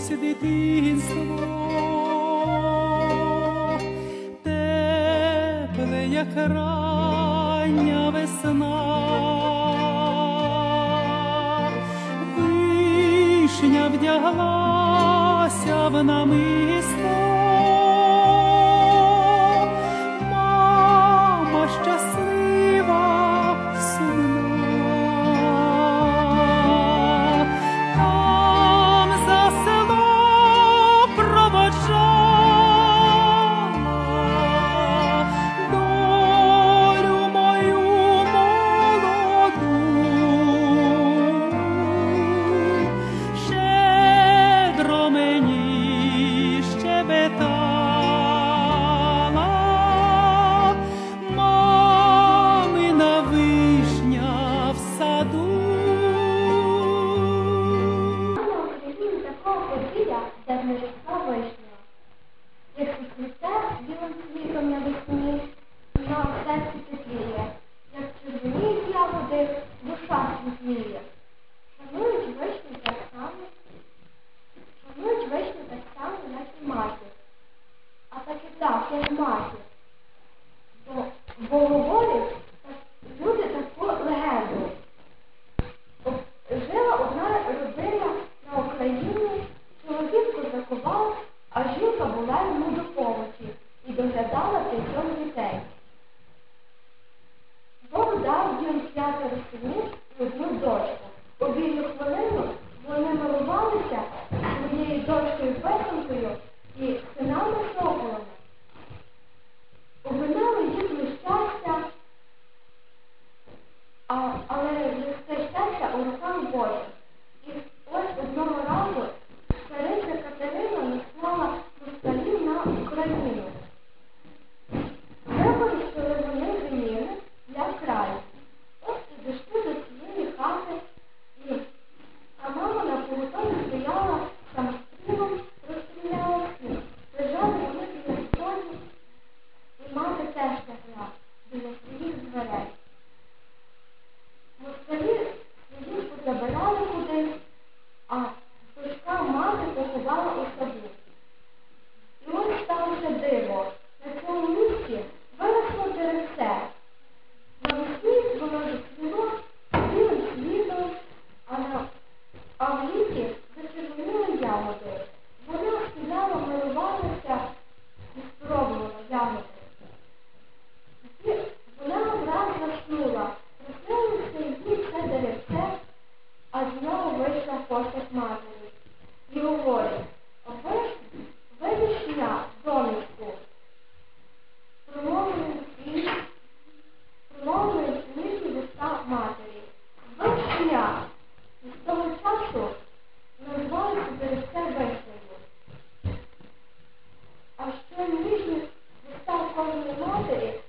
минулось дитинство, тепле, як рання весна, вишня вдяглася в намисто. minutes. Dios. Yes. обличчя постать матері і говорить, вийдеш я, донечку, промовлює і промовлює ніжні вуста матері. Вийш я. І з того часу назвалися через це веснею. А що ніжні вуста в кожної матері?